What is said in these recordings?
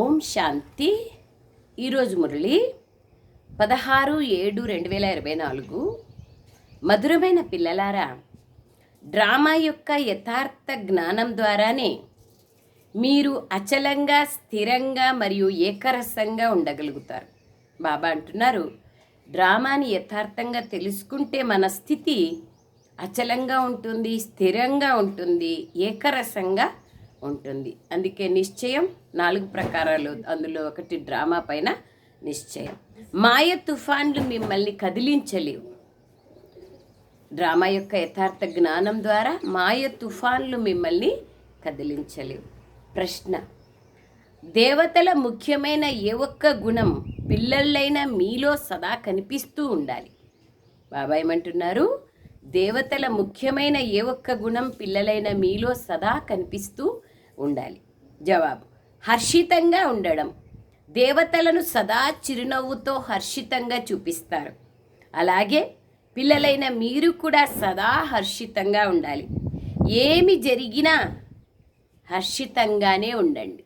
ఓం శాంతి. ఈరోజు మురళి పదహారు ఏడు రెండు వేల ఇరవై నాలుగు. మధురమైన పిల్లలారా డ్రామా యొక్క యథార్థ జ్ఞానం ద్వారానే మీరు అచలంగా స్థిరంగా మరియు ఏకరసంగా ఉండగలుగుతారు. బాబా అంటున్నారు డ్రామాని యథార్థంగా తెలుసుకుంటే మన స్థితి అచలంగా ఉంటుంది స్థిరంగా ఉంటుంది ఏకరసంగా ఉంటుంది. అందుకే నిశ్చయం నాలుగు ప్రకారాలు అందులో ఒకటి డ్రామా పైన నిశ్చయం. మాయ తుఫాన్లు మిమ్మల్ని కదిలించలేవు. డ్రామా యొక్క యథార్థ జ్ఞానం ద్వారా మాయ తుఫాన్లు మిమ్మల్ని కదిలించలేవు. ప్రశ్న దేవతల ముఖ్యమైన ఏ ఒక్క గుణం పిల్లలైన మీలో సదా కనిపిస్తూ ఉండాలి. బాబా ఏమంటున్నారు? దేవతల ముఖ్యమైన ఏ ఒక్క గుణం పిల్లలైన మీలో సదా కనిపిస్తూ ఉండాలి. జవాబు హర్షితంగా ఉండడం. దేవతలను సదా చిరునవ్వుతో హర్షితంగా చూపిస్తారు. అలాగే పిల్లలైన మీరు కూడా సదా హర్షితంగా ఉండాలి. ఏమి జరిగినా హర్షితంగానే ఉండండి.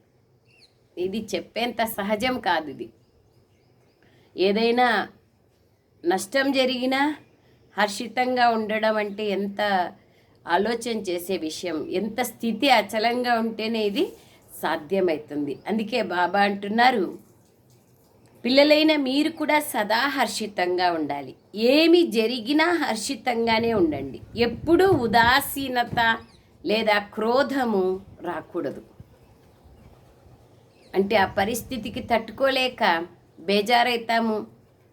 ఇది చెప్పేంత సహజం కాదు ఇది. ఏదైనా నష్టం జరిగినా హర్షితంగా ఉండడం అంటే ఎంత ఆలోచన చేసే విషయం ఎంత స్థితి అచలంగా ఉంటేనే ఇది సాధ్యమవుతుంది అందుకే బాబా అంటున్నారు పిల్లలైన మీరు కూడా సదా హర్షితంగా ఉండాలి. ఏమి జరిగినా హర్షితంగానే ఉండండి. ఎప్పుడూ ఉదాసీనత లేదా క్రోధము రాకూడదు. అంటే ఆ పరిస్థితికి తట్టుకోలేక బేజారైతాము.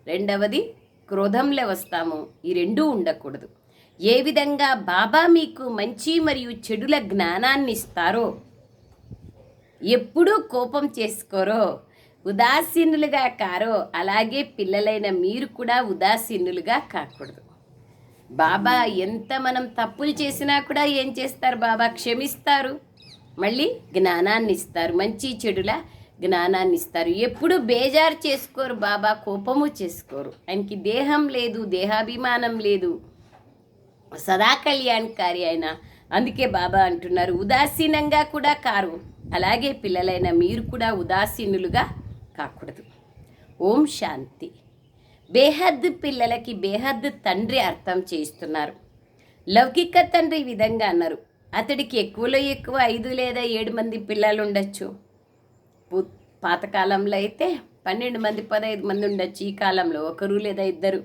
రెండవది క్రోధంలో వస్తాము. ఈ రెండూ ఉండకూడదు. ఏ విధంగా బాబా మీకు మంచి మరియు చెడుల జ్ఞానాన్ని ఇస్తారో ఎప్పుడూ కోపం చేసుకోరో ఉదాసీనులుగా కారో అలాగే పిల్లలైన మీరు కూడా ఉదాసీనులుగా కాకూడదు. బాబా ఎంత మనం తప్పులు చేసినా కూడా ఏం చేస్తారు బాబా? క్షమిస్తారు. మళ్ళీ జ్ఞానాన్ని ఇస్తారు. మంచి చెడుల జ్ఞానాన్ని ఇస్తారు. ఎప్పుడు బేజారు చేసుకోరు బాబా కోపము చేసుకోరు. ఆయనకి దేహం లేదు దేహాభిమానం లేదు. సదా కళ్యాణకారి ఆయన. అందుకే బాబా అంటున్నారు ఉదాసీనంగా కూడా కారు. అలాగే పిల్లలైన మీరు కూడా ఉదాసీనులుగా కాకూడదు. ఓం శాంతి. బేహద్ పిల్లలకి బేహద్ తండ్రి అర్థం చేస్తున్నారు లౌకిక తండ్రి విధంగా అన్నారు. అతడికి ఎక్కువలో ఎక్కువ ఐదు లేదా ఏడు మంది పిల్లలు ఉండొచ్చు. పాతకాలంలో అయితే పన్నెండు మంది పదహైదు మంది ఉండొచ్చు. ఈ కాలంలో ఒకరు లేదా ఇద్దరు.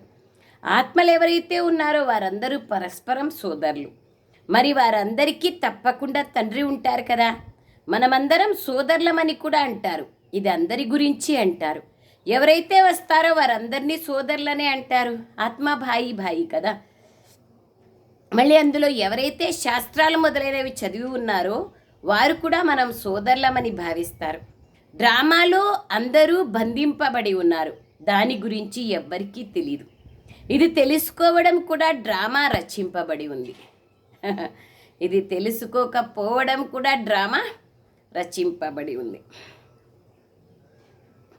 ఆత్మలు ఎవరైతే ఉన్నారో వారందరూ పరస్పరం సోదరులు. మరి వారందరికీ తప్పకుండా తండ్రి ఉంటారు కదా. మనమందరం సోదరులమని కూడా అంటారు. ఇది అందరి గురించి అంటారు. ఎవరైతే వస్తారో వారందరినీ సోదరులనే అంటారు. ఆత్మ భాయి భాయి కదా. మళ్ళీ అందులో ఎవరైతే శాస్త్రాలు మొదలైనవి చదివి ఉన్నారో వారు కూడా మనం సోదరులమని భావిస్తారు. డ్రామాలో అందరూ బంధింపబడి ఉన్నారు. దాని గురించి ఎవ్వరికీ తెలియదు ఇది తెలుసుకోవడం కూడా డ్రామా రచింపబడి ఉంది. ఇది తెలుసుకోకపోవడం కూడా డ్రామా? రచింపబడి ఉంది.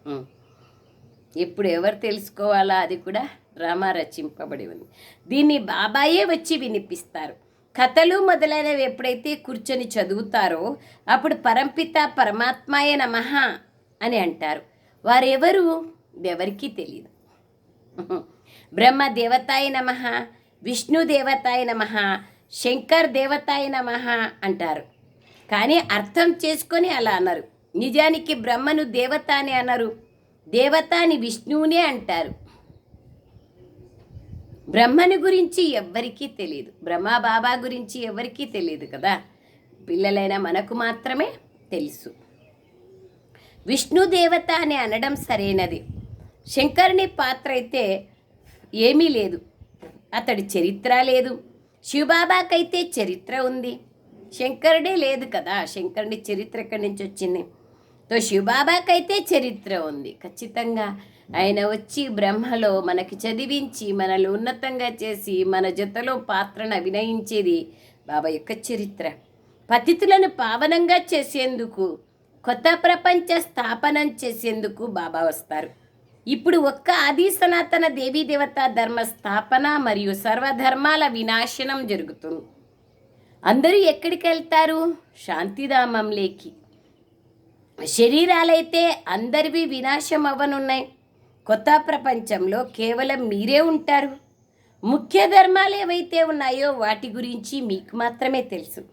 ఎప్పుడు ఇప్పుడు ఎవరు తెలుసుకోవాలా? అది కూడా డ్రామా రచింపబడి ఉంది. దీన్ని బాబాయే వచ్చి వినిపిస్తారు. కథలు మొదలైనవి ఎప్పుడైతే కూర్చొని చదువుతారో అప్పుడు పరంపిత పరమాత్మాయ నమః అని అంటారు. వారెవరు? ఎవరికీ తెలియదు బ్రహ్మ దేవతాయ నమ విష్ణు దేవతాయ నమ శంకర్ దేవతాయ నమ అంటారు. కానీ అర్థం చేసుకొని అలా అన్నారు. నిజానికి బ్రహ్మను దేవత అని అన్నారు. దేవత అని విష్ణువునే అంటారు. బ్రహ్మని గురించి ఎవ్వరికీ తెలియదు బ్రహ్మ బాబా గురించి ఎవరికీ తెలియదు కదా. పిల్లలైన మనకు మాత్రమే తెలుసు. విష్ణు దేవత అని అనడం సరైనది. శంకరుని పాత్ర అయితే ఏమీ లేదు. అతడి చరిత్ర లేదు. శివబాబాకైతే చరిత్ర ఉంది. శంకరుడే లేదు కదా. శంకరుని చరిత్ర ఎక్కడి నుంచి వచ్చింది? తో శివబాబాకైతే చరిత్ర ఉంది. ఖచ్చితంగా ఆయన వచ్చి బ్రహ్మలో మనకి చదివించి మనల్ని ఉన్నతంగా చేసి మన జతలో పాత్రను అభినయించేది బాబా యొక్క చరిత్ర. పతితులను పావనంగా చేసేందుకు కొత్త ప్రపంచ స్థాపనం చేసేందుకు బాబా వస్తారు. ఇప్పుడు ఒక్క ఆది సనాతన దేవీ దేవత ధర్మ స్థాపన మరియు సర్వధర్మాల వినాశనం జరుగుతుంది. అందరూ ఎక్కడికి వెళ్తారు శాంతిధామంలోకి. శరీరాలైతే అందరివి వినాశం అవ్వనున్నాయి కొత్త ప్రపంచంలో కేవలం మీరే ఉంటారు. ముఖ్య ధర్మాలు ఏవైతే ఉన్నాయో వాటి గురించి మీకు మాత్రమే తెలుసు.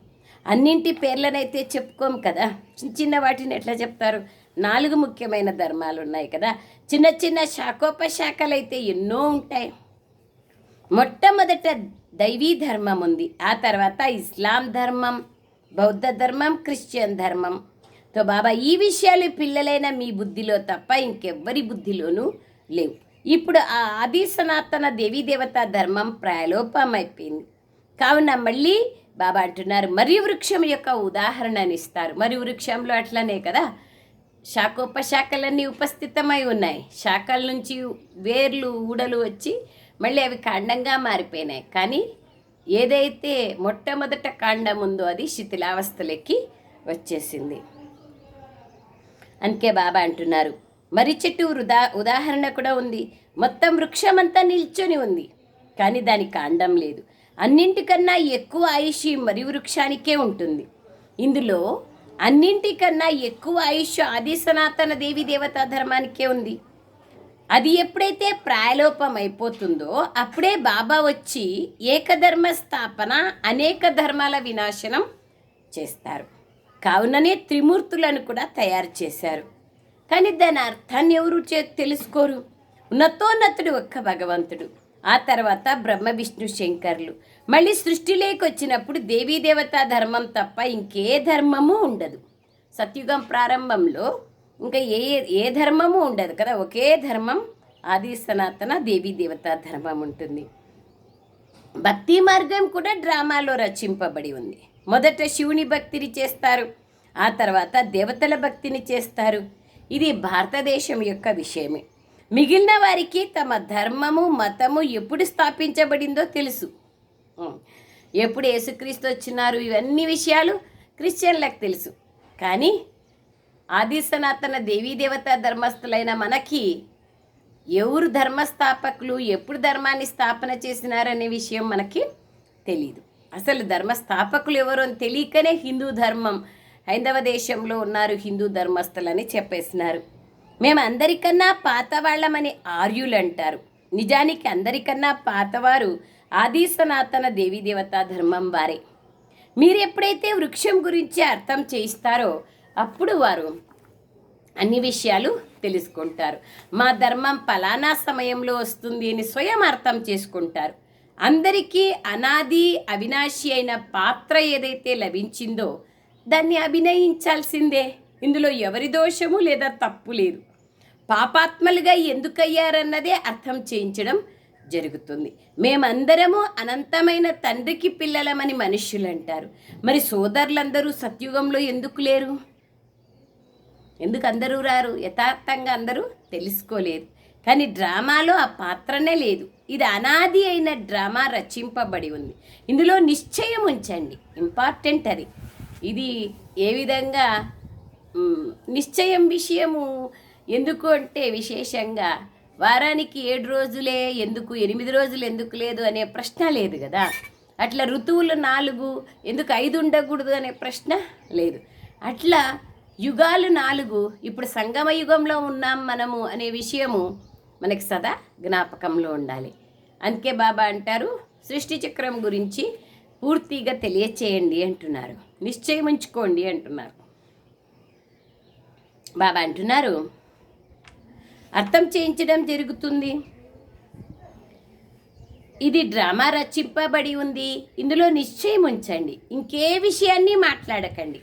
అన్నింటి పేర్లనైతే చెప్పుకోం కదా. చిన్న చిన్న వాటిని ఎట్లా చెప్తారు? నాలుగు ముఖ్యమైన ధర్మాలు ఉన్నాయి కదా. చిన్న చిన్న శాఖోపశాఖలు అయితే ఎన్నో ఉంటాయి. మొట్టమొదట దైవీ ధర్మం ఉంది. ఆ తర్వాత ఇస్లాం ధర్మం బౌద్ధ ధర్మం క్రిస్టియన్ ధర్మం. తో బాబా ఈ విషయాలు పిల్లలైన మీ బుద్ధిలో తప్ప ఇంకెవ్వరి బుద్ధిలోనూ లేవు. ఇప్పుడు ఆ ఆది సనాతన దేవీ దేవత ధర్మం ప్రాయలోపమైపోయింది కావున మళ్ళీ బాబా అంటున్నారు మరి వృక్షం యొక్క ఉదాహరణని ఇస్తారు. మరి వృక్షంలో అట్లనే కదా? శాఖోపశాఖలన్నీ ఉపస్థితమై ఉన్నాయి. శాఖల నుంచి వేర్లు ఊడలు వచ్చి మళ్ళీ అవి కాండంగా మారిపోయినాయి. కానీ ఏదైతే మొట్టమొదట కాండం ఉందో అది శిథిలావస్థలకి వచ్చేసింది. అందుకే బాబా అంటున్నారు మరి చెట్టు వృధా ఉదాహరణ కూడా ఉంది. మొత్తం వృక్షమంతా నిల్చొని ఉంది. కానీ దాని కాండం లేదు. అన్నింటికన్నా ఎక్కువ ఆయుష్ మరి వృక్షానికే ఉంటుంది. ఇందులో అన్నింటికన్నా ఎక్కువ ఆయుష్ ఆది సనాతన దేవి దేవతా ధర్మానికే ఉంది. అది ఎప్పుడైతే ప్రాయలోపం అయిపోతుందో అప్పుడే బాబా వచ్చి ఏకధర్మ స్థాపన అనేక ధర్మాల వినాశనం చేస్తారు. కావుననే త్రిమూర్తులను కూడా తయారు చేశారు. కానీ దాని అర్థాన్ని ఎవరు చే తెలుసుకోరు. ఉన్నతోన్నతుడు ఒక్క భగవంతుడు. ఆ తర్వాత బ్రహ్మ విష్ణు శంకర్లు. మళ్ళీ సృష్టిలోకి వచ్చినప్పుడు దేవీదేవతా ధర్మం తప్ప ఇంకే ధర్మము ఉండదు. సత్యుగం ప్రారంభంలో ఇంకా ఏ ఏ ధర్మము ఉండదు కదా? ఒకే ధర్మం ఆది సనాతన దేవీ దేవతా ధర్మం ఉంటుంది. భక్తి మార్గం కూడా డ్రామాలో రచింపబడి ఉంది. మొదట శివుని భక్తిని చేస్తారు ఆ తర్వాత దేవతల భక్తిని చేస్తారు. ఇది భారతదేశం యొక్క విషయమే. మిగిలిన వారికి తమ ధర్మము మతము ఎప్పుడు స్థాపించబడిందో తెలుసు. ఎప్పుడు యేసుక్రీస్తు వచ్చినారు ఇవన్నీ విషయాలు క్రిస్టియన్లకు తెలుసు. కానీ ఆది సనాతన దేవత ధర్మస్థులైన మనకి ఎవరు ధర్మస్థాపకులు ఎప్పుడు ధర్మాన్ని స్థాపన చేసినారనే విషయం మనకి తెలియదు అసలు ధర్మస్థాపకులు ఎవరు అని తెలియకనే హిందూ ధర్మం హైందవ దేశంలో ఉన్నారు హిందూ ధర్మస్థులని చెప్పేసినారు. మేము అందరికన్నా పాతవాళ్ళమని ఆర్యులు అంటారు నిజానికి అందరికన్నా పాతవారు ఆది సనాతన దేవీ దేవతా ధర్మం వారే. మీరు ఎప్పుడైతే వృక్షం గురించి అర్థం చేయిస్తారో అప్పుడు వారు అన్ని విషయాలు తెలుసుకుంటారు. మా ధర్మం ఫలానా సమయంలో వస్తుంది అని స్వయం అర్థం చేసుకుంటారు. అందరికీ అనాది అవినాశి అయిన పాత్ర ఏదైతే లభించిందో దాన్ని అభినయించాల్సిందే. ఇందులో ఎవరి దోషము లేదా తప్పు లేదు. పాపాత్మలుగా ఎందుకయ్యారన్నదే అర్థం చేయించడం జరుగుతుంది. మేమందరము అనంతమైన తండ్రికి పిల్లలమని మనుష్యులు అంటారు మరి సోదరులందరూ సత్యుగంలో ఎందుకు లేరు? ఎందుకు అందరూ రారు? యథార్థంగా అందరూ తెలుసుకోలేదు. కానీ డ్రామాలో ఆ పాత్రనే లేదు. ఇది అనాది అయిన డ్రామా రచింపబడి ఉంది. ఇందులో నిశ్చయం ఉంచండి. ఇంపార్టెంట్ అది. ఇది ఏ విధంగా నిశ్చయం విషయము ఎందుకు అంటే విశేషంగా వారానికి ఏడు రోజులే ఎందుకు ఎనిమిది రోజులు ఎందుకు లేదు అనే ప్రశ్న లేదు కదా. అట్లా ఋతువులు నాలుగు ఎందుకు ఐదు ఉండకూడదు అనే ప్రశ్న లేదు. అట్లా యుగాలు నాలుగు. ఇప్పుడు సంగమ యుగంలో ఉన్నాం మనము అనే విషయము మనకి సదా జ్ఞాపకంలో ఉండాలి. అందుకే బాబా అంటారు సృష్టి చక్రం గురించి పూర్తిగా తెలియచేయండి అంటున్నారు. నిశ్చయం ఉంచుకోండి అంటున్నారు. బాబా అంటున్నారు అర్థం చేయించడం జరుగుతుంది. ఇది డ్రామా రచింపబడి ఉంది. ఇందులో నిశ్చయం ఉంచండి. ఇంకే విషయాన్ని మాట్లాడకండి.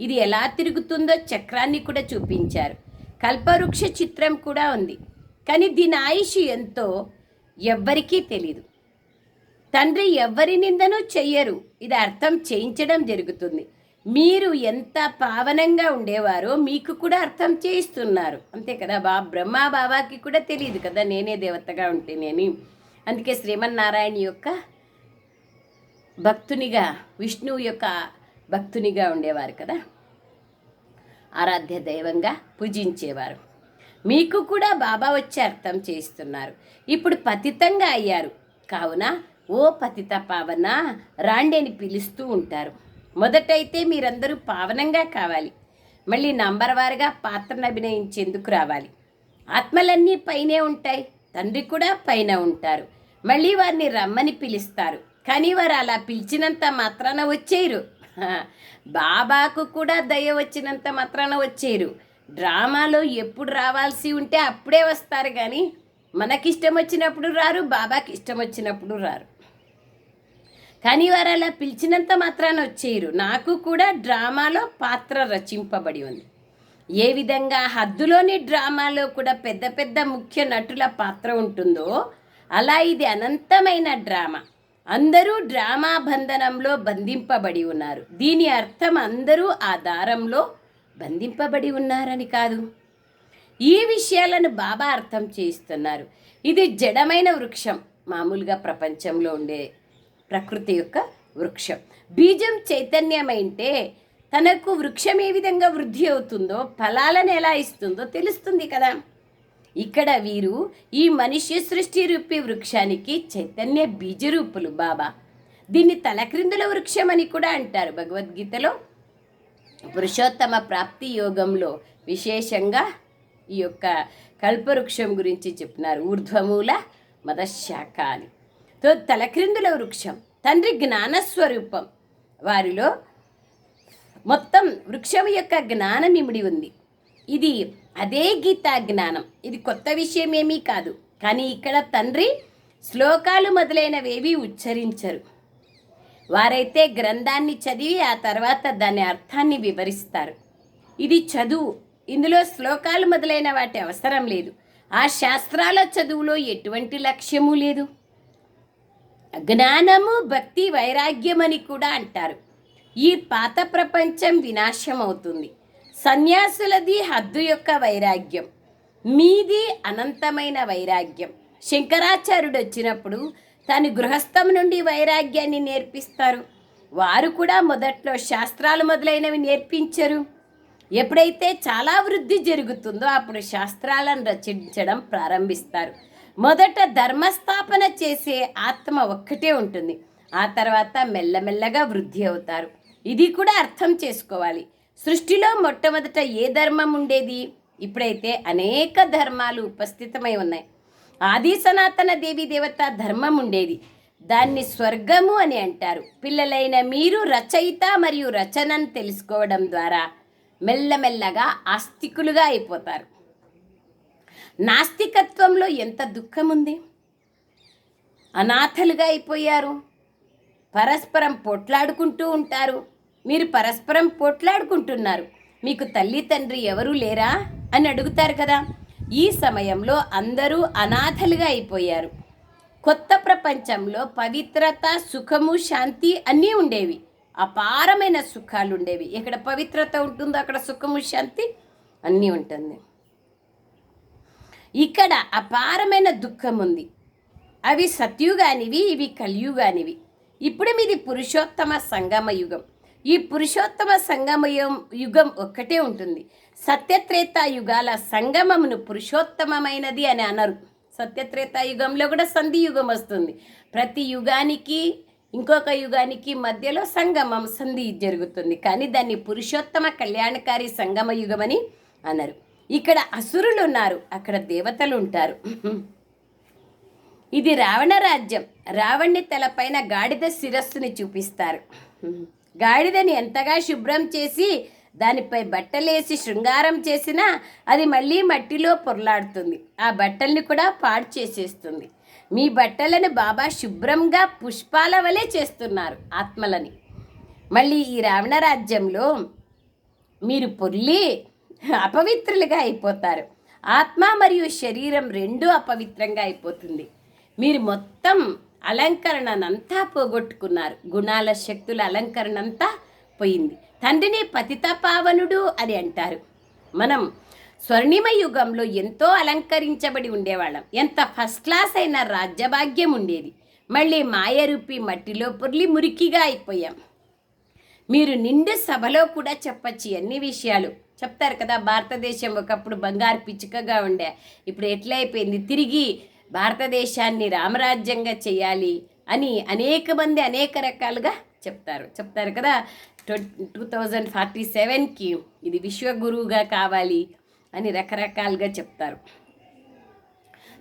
ఇది ఎలా తిరుగుతుందో చక్రాన్ని కూడా చూపించారు. కల్పవృక్ష చిత్రం కూడా ఉంది. కానీ దీని ఆయుష్ ఎంతో ఎవ్వరికీ తెలీదు. తండ్రి ఎవ్వరి నిందనూ చెయ్యరు. ఇది అర్థం చేయించడం జరుగుతుంది. మీరు ఎంత పావనంగా ఉండేవారో మీకు కూడా అర్థం చేయిస్తున్నారు. అంతే కదా బా బ్రహ్మ బాబాకి కూడా తెలియదు కదా నేనే దేవతగా ఉంటేనేని. అందుకే శ్రీమన్నారాయణ యొక్క భక్తునిగా విష్ణువు యొక్క భక్తునిగా ఉండేవారు కదా. ఆరాధ్య దైవంగా పూజించేవారు. మీకు కూడా బాబా వచ్చి అర్థం చేస్తున్నారు ఇప్పుడు పతితంగా అయ్యారు. కావున ఓ పతిత పావన రాండి అని పిలుస్తూ ఉంటారు. మొదటైతే మీరందరూ పావనంగా కావాలి. మళ్ళీ నంబర్ వారుగా పాత్రను అభినయించేందుకు రావాలి. ఆత్మలన్నీ పైనే ఉంటాయి. తండ్రి కూడా పైన ఉంటారు. మళ్ళీ వారిని రమ్మని పిలుస్తారు. కానీ వారు అలా పిలిచినంత మాత్రాన వచ్చేయరు. బాబాకు కూడా దయ వచ్చినంత మాత్రాన వచ్చారు. డ్రామాలో ఎప్పుడు రావాల్సి ఉంటే అప్పుడే వస్తారు కానీ మనకిష్టం వచ్చినప్పుడు రారు బాబాకి ఇష్టం వచ్చినప్పుడు రారు. కానీ వారు అలా పిలిచినంత మాత్రాన వచ్చేయరు నాకు కూడా డ్రామాలో పాత్ర రచింపబడి ఉంది. ఏ విధంగా హద్దులోని డ్రామాలో కూడా పెద్ద పెద్ద ముఖ్య నటుల పాత్ర ఉంటుందో అలా ఇది అనంతమైన డ్రామా. అందరూ డ్రామా బంధనంలో బంధింపబడి ఉన్నారు. దీని అర్థం అందరూ ఆ దారంలో బంధింపబడి ఉన్నారని కాదు. ఈ విషయాలను బాబా అర్థం చేయిస్తున్నారు. ఇది జడమైన వృక్షం మామూలుగా ప్రపంచంలో ఉండే ప్రకృతి యొక్క వృక్షం. బీజం చైతన్యమైంటే తనకు వృక్షం ఏ విధంగా వృద్ధి అవుతుందో ఫలాలను ఎలా ఇస్తుందో తెలుస్తుంది కదా. ఇక్కడ వీరు ఈ మనుష్య సృష్టి రూపి వృక్షానికి చైతన్య బీజరూపులు బాబా. దీన్ని తలక్రిందుల వృక్షం అని కూడా అంటారు భగవద్గీతలో. పురుషోత్తమ ప్రాప్తి యోగంలో విశేషంగా ఈ యొక్క కల్పవృక్షం గురించి చెప్పినారు. ఊర్ధ్వమూల మదశాఖ అని తో తలక్రిందుల వృక్షం తండ్రి జ్ఞానస్వరూపం వారిలో మొత్తం వృక్షం యొక్క జ్ఞానం ఇమిడి ఉంది. ఇది అదే గీతా జ్ఞానం. ఇది కొత్త విషయం ఏమీ కాదు. కానీ ఇక్కడ తండ్రి శ్లోకాలు మొదలైనవేవి ఉచ్చరించరు. వారైతే గ్రంథాన్ని చదివి ఆ తర్వాత దాని అర్థాన్ని వివరిస్తారు. ఇది చదువు. ఇందులో శ్లోకాలు మొదలైన వాటి అవసరం లేదు. ఆ శాస్త్రాల చదువులో ఎటువంటి లక్ష్యము లేదు. జ్ఞానము భక్తి వైరాగ్యం అని కూడా అంటారు. ఈ పాత ప్రపంచం వినాశం అవుతుంది సన్యాసులది హద్దు యొక్క వైరాగ్యం మీది అనంతమైన వైరాగ్యం. శంకరాచార్యుడు వచ్చినప్పుడు తను గృహస్థం నుండి వైరాగ్యాన్ని నేర్పిస్తారు. వారు కూడా మొదట్లో శాస్త్రాలు మొదలైనవి నేర్పించరు. ఎప్పుడైతే చాలా వృద్ధి జరుగుతుందో అప్పుడు శాస్త్రాలను రచించడం ప్రారంభిస్తారు. మొదట ధర్మస్థాపన చేసే ఆత్మ ఒక్కటే ఉంటుంది. ఆ తర్వాత మెల్లమెల్లగా వృద్ధి అవుతారు. ఇది కూడా అర్థం చేసుకోవాలి. సృష్టిలో మొట్టమొదట ఏ ధర్మం ఉండేది? ఇప్పుడైతే అనేక ధర్మాలు ఉపస్థితమై ఉన్నాయి. ఆది సనాతన దేవి దేవత ధర్మం ఉండేది. దాన్ని స్వర్గము అని అంటారు. పిల్లలైన మీరు రచయిత మరియు రచనను తెలుసుకోవడం ద్వారా మెల్లమెల్లగా ఆస్తికులుగా అయిపోతారు. నాస్తికత్వంలో ఎంత దుఃఖం ఉంది అనాథలుగా అయిపోయారు. పరస్పరం పొట్లాడుకుంటూ ఉంటారు. మీరు పరస్పరం పోట్లాడుకుంటున్నారు. మీకు తల్లి తండ్రి ఎవరు లేరా? అని అడుగుతారు కదా. ఈ సమయంలో అందరూ అనాథలుగా అయిపోయారు. కొత్త ప్రపంచంలో పవిత్రత సుఖము శాంతి అన్నీ ఉండేవి. అపారమైన సుఖాలు ఉండేవి. ఎక్కడ పవిత్రత ఉంటుందో అక్కడ సుఖము శాంతి అన్నీ ఉంటుంది. ఇక్కడ అపారమైన దుఃఖం ఉంది. అవి సత్యుగానివి ఇవి కలియుగానివి. ఇప్పుడు మీది పురుషోత్తమ సంగమ యుగం ఈ పురుషోత్తమ సంగమ యుగం ఒక్కటే ఉంటుంది. సత్యత్రేత యుగాల సంగమమును పురుషోత్తమమైనది అని అనరు. సత్యత్రేత యుగంలో కూడా సంధి యుగం వస్తుంది. ప్రతి యుగానికి ఇంకొక యుగానికి మధ్యలో సంగమం సంధి జరుగుతుంది. కానీ దాన్ని పురుషోత్తమ కళ్యాణకారి సంగమ యుగం అని అనరు. ఇక్కడ అసురులు ఉన్నారు అక్కడ దేవతలు ఉంటారు. ఇది రావణ రాజ్యం. రావణ్ణి తలపైన గాడిద శిరస్సుని చూపిస్తారు. గాడిదని ఎంతగా శుభ్రం చేసి దానిపై బట్టలేసి శృంగారం చేసినా అది మళ్ళీ మట్టిలో పొరలాడుతుంది. ఆ బట్టల్ని కూడా పాడు చేసేస్తుంది. మీ బట్టలను బాబా శుభ్రంగా పుష్పాల వలె చేస్తున్నారు ఆత్మలని. మళ్ళీ ఈ రావణ రాజ్యంలో మీరు పొర్లి అపవిత్రులుగా అయిపోతారు. ఆత్మ మరియు శరీరం రెండూ అపవిత్రంగా అయిపోతుంది. మీరు మొత్తం అలంకరణనంతా పోగొట్టుకున్నారు. గుణాల శక్తుల అలంకరణ అంతా పోయింది. తండ్రిని పతిత పావనుడు అని అంటారు. మనం స్వర్ణిమ యుగంలో ఎంతో అలంకరించబడి ఉండేవాళ్ళం. ఎంత ఫస్ట్ క్లాస్ అయిన రాజ్యభాగ్యం ఉండేది. మళ్ళీ మాయరూపి మట్టిలో పొర్లి మురికిగా అయిపోయాం. మీరు నిండు సభలో కూడా చెప్పచ్చు అన్ని విషయాలు. చెప్తారు కదా భారతదేశం ఒకప్పుడు బంగారు పిచ్చుకగా ఉండే. ఇప్పుడు ఎట్లయిపోయింది? తిరిగి భారతదేశాన్ని రామరాజ్యంగా చేయాలి అని అనేక మంది అనేక రకాలుగా చెప్తారు. చెప్తారు కదా టూ థౌజండ్ ఫార్టీ సెవెన్కి ఇది విశ్వగురువుగా కావాలి అని రకరకాలుగా చెప్తారు.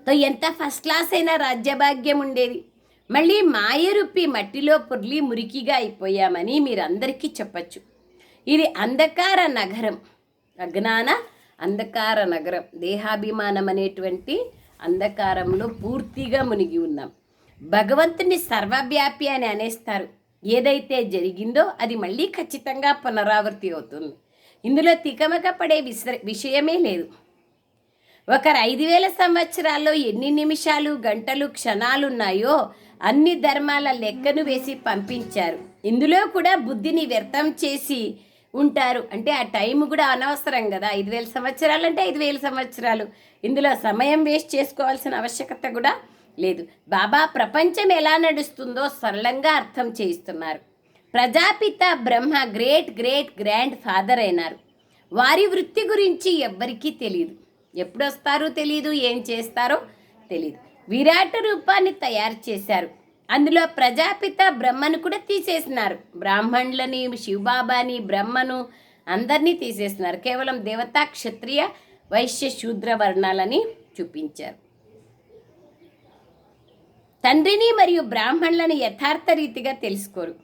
తో ఎంత ఫస్ట్ క్లాస్ అయినా రాజ్యభాగ్యం ఉండేది. మళ్ళీ మాయరుప్పి మట్టిలో పొర్లి మురికిగా అయిపోయామని మీరందరికీ చెప్పచ్చు. ఇది అంధకార నగరం. అజ్ఞాన అంధకార నగరం. దేహాభిమానం అనేటువంటి అంధకారంలో పూర్తిగా మునిగి ఉన్నాం. భగవంతుని సర్వవ్యాపి అని అనేస్తారు. ఏదైతే జరిగిందో అది మళ్ళీ ఖచ్చితంగా పునరావృతి అవుతుంది. ఇందులో తికమక పడే విషయమే లేదు. ఒకరు ఐదు వేల సంవత్సరాల్లో ఎన్ని నిమిషాలు గంటలు క్షణాలు ఉన్నాయో అన్ని ధర్మాల లెక్కను వేసి పంపించారు. ఇందులో కూడా బుద్ధిని వ్యర్థం చేసి ఉంటారు. అంటే ఆ టైం కూడా అనవసరం కదా. ఐదు వేల సంవత్సరాలు అంటే ఐదు వేల సంవత్సరాలు. ఇందులో సమయం వేస్ట్ చేసుకోవాల్సిన ఆవశ్యకత కూడా లేదు. బాబా ప్రపంచం ఎలా నడుస్తుందో సరళంగా అర్థం చేయిస్తున్నారు. Prajapita Brahma great great grandfather అయినారు. వారి వృత్తి గురించి ఎవ్వరికీ తెలియదు ఎప్పుడు వస్తారో తెలియదు ఏం చేస్తారో తెలియదు విరాట రూపాన్ని తయారు చేశారు. అందులో ప్రజాపిత బ్రహ్మను కూడా తీసేసినారు. బ్రాహ్మణులని శివబాబాని బ్రహ్మను అందరినీ తీసేసినారు. కేవలం దేవతా క్షత్రియ వైశ్య శూద్ర వర్ణాలని చూపించారు. తండ్రిని మరియు బ్రాహ్మణులను యథార్థ రీతిగా తెలుసుకోరు.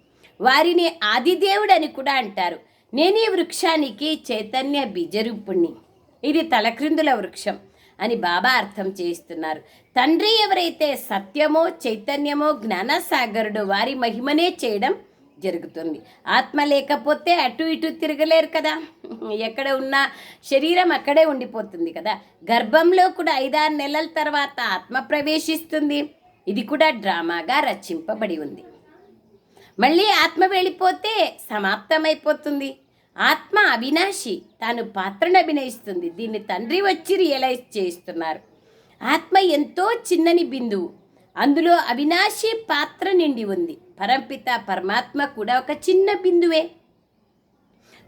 వారిని ఆదిదేవుడు అని కూడా అంటారు. నేను ఈ వృక్షానికి చైతన్య బీజరూపుణ్ణి. ఇది తలక్రిందుల వృక్షం. అని బాబా అర్థం చేయిస్తున్నారు. తండ్రి ఎవరైతే సత్యమో చైతన్యమో జ్ఞానసాగరుడు వారి మహిమనే చేయడం జరుగుతుంది. ఆత్మ లేకపోతే అటు ఇటు తిరగలేరు కదా. ఎక్కడ ఉన్నా శరీరం అక్కడే ఉండిపోతుంది కదా. గర్భంలో కూడా ఐదారు నెలల తర్వాత ఆత్మ ప్రవేశిస్తుంది. ఇది కూడా డ్రామాగా రచింపబడి ఉంది. మళ్ళీ ఆత్మ వెళ్ళిపోతే సమాప్తమైపోతుంది. ఆత్మ అవినాశి. తాను పాత్రను అభినయిస్తుంది. దీన్ని తండ్రి వచ్చి రియలైజ్ చేస్తున్నారు ఆత్మ ఎంతో చిన్నని బిందువు. అందులో అవినాశి పాత్ర నిండి ఉంది. పరంపిత పరమాత్మ కూడా ఒక చిన్న బిందువే.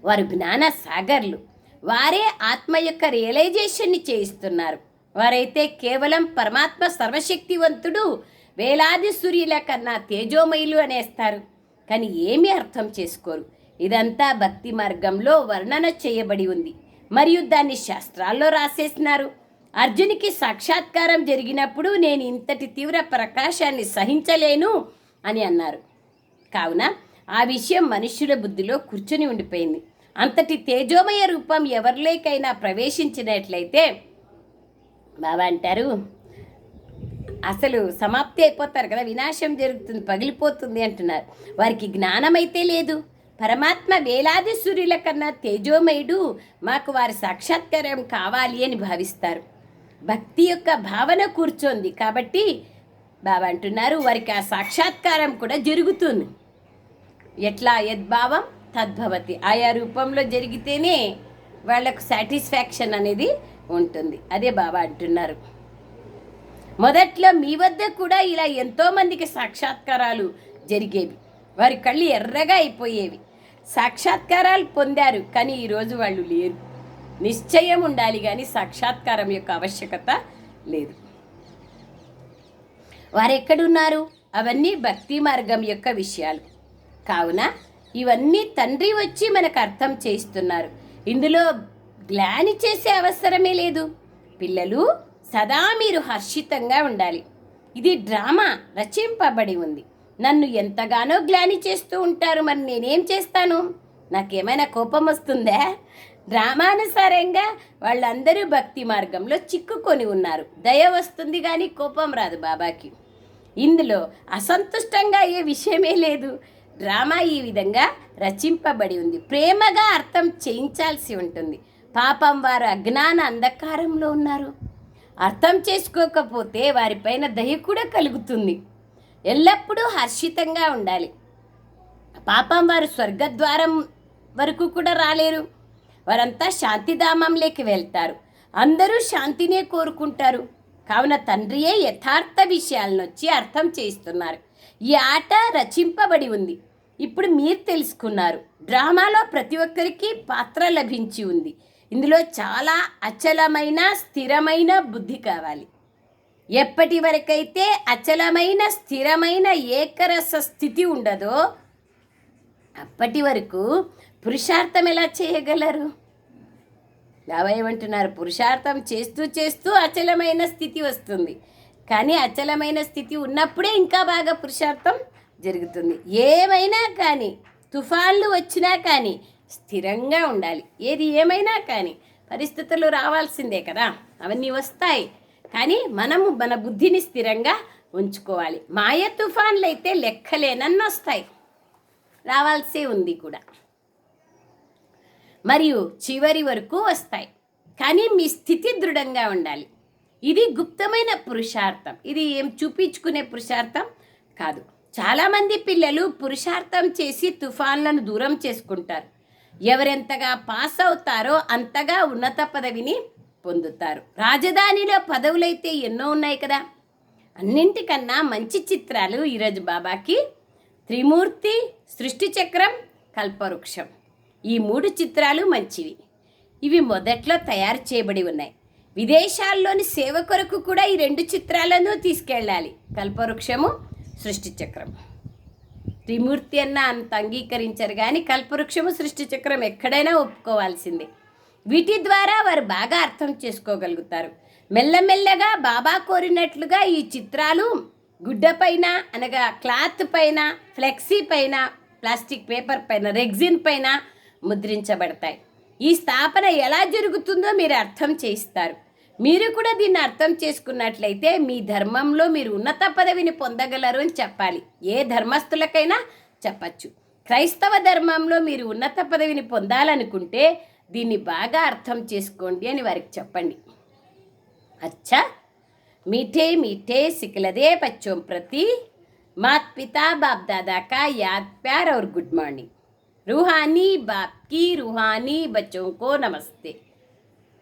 వారు జ్ఞాన సాగర్లు. వారే ఆత్మ యొక్క రియలైజేషన్ని చేయిస్తున్నారు. వారైతే కేవలం పరమాత్మ సర్వశక్తివంతుడు వేలాది సూర్యుల కన్నా తేజోమయులు అనేస్తారు. కానీ ఏమీ అర్థం చేసుకోరు. ఇదంతా భక్తి మార్గంలో వర్ణన చేయబడి ఉంది. మరియు దాన్ని శాస్త్రాల్లో రాసేసినారు. అర్జునికి సాక్షాత్కారం జరిగినప్పుడు నేను ఇంతటి తీవ్ర ప్రకాశాన్ని సహించలేను అని అన్నారు. కావున ఆ విషయం మనుష్యుల బుద్ధిలో కూర్చొని ఉండిపోయింది. అంతటి తేజోమయ రూపం ఎవరిలోకైనా ప్రవేశించినట్లయితే బాబా అంటారు అసలు సమాప్తి అయిపోతారు కదా వినాశం జరుగుతుంది పగిలిపోతుంది అంటున్నారు. వారికి జ్ఞానం అయితే లేదు. పరమాత్మ వేలాది సూర్యుల కన్నా తేజోమయుడు మాకు వారి సాక్షాత్కారం కావాలి అని భావిస్తారు. భక్తి యొక్క భావన కూర్చోంది కాబట్టి బాబా అంటున్నారు వారికి ఆ సాక్షాత్కారం కూడా జరుగుతుంది. ఎట్లా? యద్భావం తద్భవతి. ఆయా రూపంలో జరిగితేనే వాళ్ళకు సాటిస్ఫాక్షన్ అనేది ఉంటుంది. అదే బాబా అంటున్నారు. మొదట్లో మీ వద్ద కూడా ఇలా ఎంతోమందికి సాక్షాత్కారాలు జరిగేవి. వారి కళ్ళు ఎర్రగా అయిపోయేవి. సాక్షాత్కారాలు పొందారు కానీ ఈరోజు వాళ్ళు లేరు. నిశ్చయం ఉండాలి కానీ సాక్షాత్కారం యొక్క ఆవశ్యకత లేదు. వారు ఎక్కడున్నారు అవన్నీ భక్తి మార్గం యొక్క విషయాలు. కావున ఇవన్నీ తండ్రి వచ్చి మనకు అర్థం చేస్తున్నారు ఇందులో గ్లాని చేసే అవసరమే లేదు. పిల్లలు సదా మీరు హర్షితంగా ఉండాలి. ఇది డ్రామా రచింపబడి ఉంది. నన్ను ఎంతగానో గ్లాని చేస్తూ ఉంటారు మరి నేనేం చేస్తాను? నాకేమైనా కోపం వస్తుందా? డ్రామానుసారంగా వాళ్ళందరూ భక్తి మార్గంలో చిక్కుకొని ఉన్నారు. దయ వస్తుంది కానీ కోపం రాదు బాబాకి. ఇందులో అసంతుష్టంగా ఏ విషయమే లేదు. డ్రామా ఈ విధంగా రచింపబడి ఉంది. ప్రేమగా అర్థం చేయించాల్సి ఉంటుంది. పాపం వారు అజ్ఞాన అంధకారంలో ఉన్నారు. అర్థం చేసుకోకపోతే వారిపైన దయ కూడా కలుగుతుంది. ఎల్లప్పుడూ హర్షితంగా ఉండాలి. పాపం వారు స్వర్గద్వారం వరకు కూడా రాలేరు. వారంతా శాంతిధామంలోకి వెళ్తారు. అందరూ శాంతినే కోరుకుంటారు. కావున తండ్రియే యథార్థ విషయాలను వచ్చి అర్థం చేస్తున్నారు ఈ ఆట రచింపబడి ఉంది. ఇప్పుడు మీరు తెలుసుకున్నారు. డ్రామాలో ప్రతి ఒక్కరికి పాత్ర లభించి ఉంది. ఇందులో చాలా అచలమైన స్థిరమైన బుద్ధి కావాలి. ఎప్పటి వరకైతే అచలమైన స్థిరమైన ఏకరస స్థితి ఉండదో అప్పటి వరకు పురుషార్థం ఎలా చేయగలరు? బాబా ఏమంటున్నారు పురుషార్థం చేస్తూ చేస్తూ అచలమైన స్థితి వస్తుంది. కానీ అచలమైన స్థితి ఉన్నప్పుడే ఇంకా బాగా పురుషార్థం జరుగుతుంది. ఏమైనా కానీ తుఫాన్లు వచ్చినా కానీ స్థిరంగా ఉండాలి. ఏది ఏమైనా కానీ పరిస్థితులు రావాల్సిందే కదా. అవన్నీ వస్తాయి. కానీ మనము మన బుద్ధిని స్థిరంగా ఉంచుకోవాలి. మాయ తుఫాన్లు అయితే లెక్కలేనన్ని వస్తాయి రావాల్సే ఉంది కూడా. మరియు చివరి వరకు వస్తాయి. కానీ మీ స్థితి దృఢంగా ఉండాలి. ఇది గుప్తమైన పురుషార్థం. ఇది ఏం చూపించుకునే పురుషార్థం? కాదు. చాలామంది పిల్లలు పురుషార్థం చేసి తుఫాన్లను దూరం చేసుకుంటారు. ఎవరెంతగా పాస్ అవుతారో అంతగా ఉన్నత పదవిని పొందుతారు. రాజధానిలో పదవులైతే ఎన్నో ఉన్నాయి కదా? అన్నింటికన్నా మంచి చిత్రాలు ఈరోజు బాబాకి. త్రిమూర్తి సృష్టి చక్రం కల్పవృక్షం. ఈ మూడు చిత్రాలు మంచివి. ఇవి మొదట్లో తయారు చేయబడి ఉన్నాయి. విదేశాల్లోని సేవ కొరకు కూడా ఈ రెండు చిత్రాలను తీసుకెళ్ళాలి. కల్పవృక్షము సృష్టి చక్రం. త్రిమూర్తి అన్న అంత అంగీకరించరు కానీ కల్పవృక్షము సృష్టి చక్రం ఎక్కడైనా ఒప్పుకోవాల్సిందే. వీటి ద్వారా వారు బాగా అర్థం చేసుకోగలుగుతారు. మెల్లమెల్లగా బాబా కోరినట్లుగా ఈ చిత్రాలు గుడ్డ పైన అనగా క్లాత్ పైన ఫ్లెక్సీ పైన ప్లాస్టిక్ పేపర్ పైన రెగ్జిన్ పైన ముద్రించబడతాయి. ఈ స్థాపన ఎలా జరుగుతుందో మీరు అర్థం చేయిస్తారు. మీరు కూడా దీన్ని అర్థం చేసుకున్నట్లయితే మీ ధర్మంలో మీరు ఉన్నత పదవిని పొందగలరు అని చెప్పాలి. ఏ ధర్మస్థులకైనా చెప్పచ్చు. క్రైస్తవ ధర్మంలో మీరు ఉన్నత పదవిని పొందాలనుకుంటే దీన్ని బాగా అర్థం చేసుకోండి అని వారికి చెప్పండి अच्छा मीठे मीठे सिकलदे बच्चों प्रति मात पिता बाप दादा का याद प्यार और गुड मॉर्निंग रूहानी बाप की रूहानी बच्चों को नमस्ते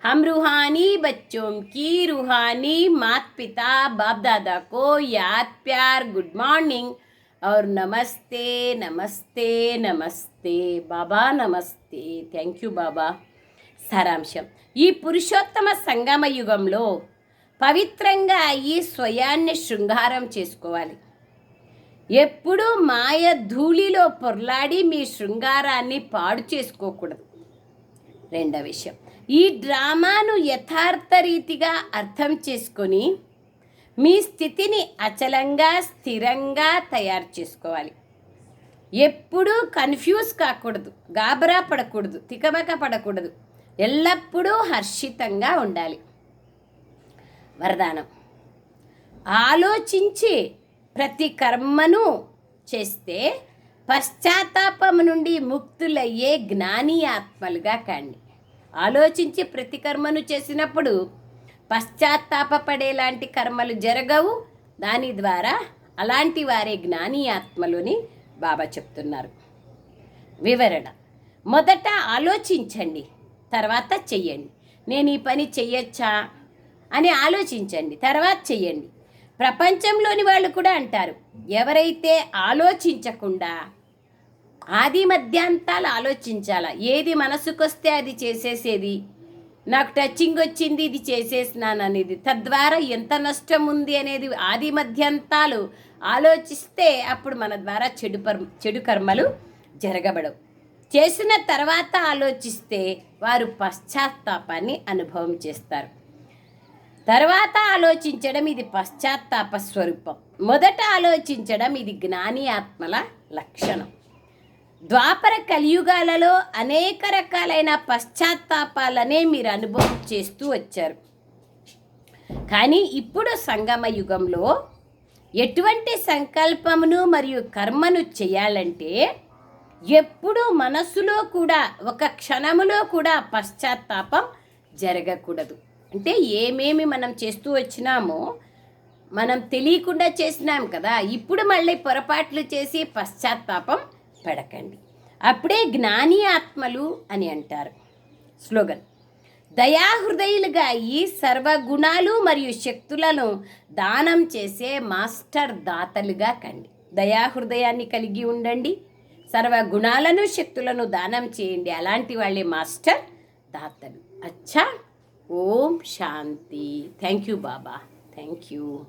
हम रूहानी बच्चों की रूहानी मात पिता बाप दादा को याद प्यार गुड मॉर्निंग और नमस्ते नमस्ते नमस्ते बाबा नमस्ते థ్యాంక్ యూ బాబా. సారాంశం. ఈ పురుషోత్తమ సంగమ యుగంలో పవిత్రంగా అయ్యి స్వయాన్ని శృంగారం చేసుకోవాలి. ఎప్పుడూ మాయ ధూళిలో పొర్లాడి మీ శృంగారాన్ని పాడు చేసుకోకూడదు. రెండవ విషయం. ఈ డ్రామాను యథార్థ రీతిగా అర్థం చేసుకొని మీ స్థితిని అచలంగా స్థిరంగా తయారు చేసుకోవాలి. ఎప్పుడూ కన్ఫ్యూజ్ కాకూడదు గాబరా పడకూడదు తికమక పడకూడదు. ఎల్లప్పుడూ హర్షితంగా ఉండాలి. వరదానం. ఆలోచించి ప్రతి కర్మను చేస్తే పశ్చాత్తాపము నుండి ముక్తులయ్యే జ్ఞాని ఆత్మలుగా కండి. ఆలోచించి ప్రతి కర్మను చేసినప్పుడు పశ్చాత్తాపపడేలాంటి కర్మలు జరగవు. దాని ద్వారా అలాంటి వారే జ్ఞాని ఆత్మలోని బాబా చెప్తున్నారు. వివరణ. మొదట ఆలోచించండి తర్వాత చెయ్యండి. నేను ఈ పని చెయ్యొచ్చా అని ఆలోచించండి తర్వాత చెయ్యండి. ప్రపంచంలోని వాళ్ళు కూడా అంటారు ఎవరైతే ఆలోచించకుండా ఆది మధ్యాంతాలు ఆలోచించాలా? ఏది మనసుకొస్తే అది చేసేసేది? నాకు టచింగ్ వచ్చింది ఇది చేసేసినాను అనేది తద్వారా ఎంత నష్టం ఉంది అనేది ఆది మధ్యంతాలు ఆలోచిస్తే అప్పుడు మన ద్వారా చెడు పర్ చెడు కర్మలు జరగబడవు. చేసిన తర్వాత ఆలోచిస్తే వారు పశ్చాత్తాపాన్ని అనుభవం చేస్తారు. తర్వాత ఆలోచించడం ఇది పశ్చాత్తాప స్వరూపం. మొదట ఆలోచించడం ఇది జ్ఞాని ఆత్మల లక్షణం. ద్వాపర కలియుగాలలో అనేక రకాలైన పశ్చాత్తాపాలనే మీరు అనుభవం చేస్తూ వచ్చారు. కానీ ఇప్పుడు సంగమ యుగంలో ఎటువంటి సంకల్పమును మరియు కర్మను చేయాలంటే ఎప్పుడూ మనస్సులో కూడా ఒక క్షణములో కూడా పశ్చాత్తాపం జరగకూడదు. అంటే ఏమేమి మనం చేస్తూ వచ్చినామో మనం తెలియకుండా చేసినాం కదా ఇప్పుడు మళ్ళీ పొరపాట్లు చేసి పశ్చాత్తాపం పడకండి. అప్పుడే జ్ఞాని ఆత్మలు అని అంటారు. స్లోగన్. దయాహృదయులుగా ఈ సర్వగుణాలు మరియు శక్తులను దానం చేసే మాస్టర్ దాతలుగా కండి. దయాహృదయాన్ని కలిగి ఉండండి. సర్వగుణాలను శక్తులను దానం చేయండి. అలాంటి వాళ్ళే మాస్టర్ దాతలు. అచ్చా. ఓం శాంతి. Thank you Baba. Thank you.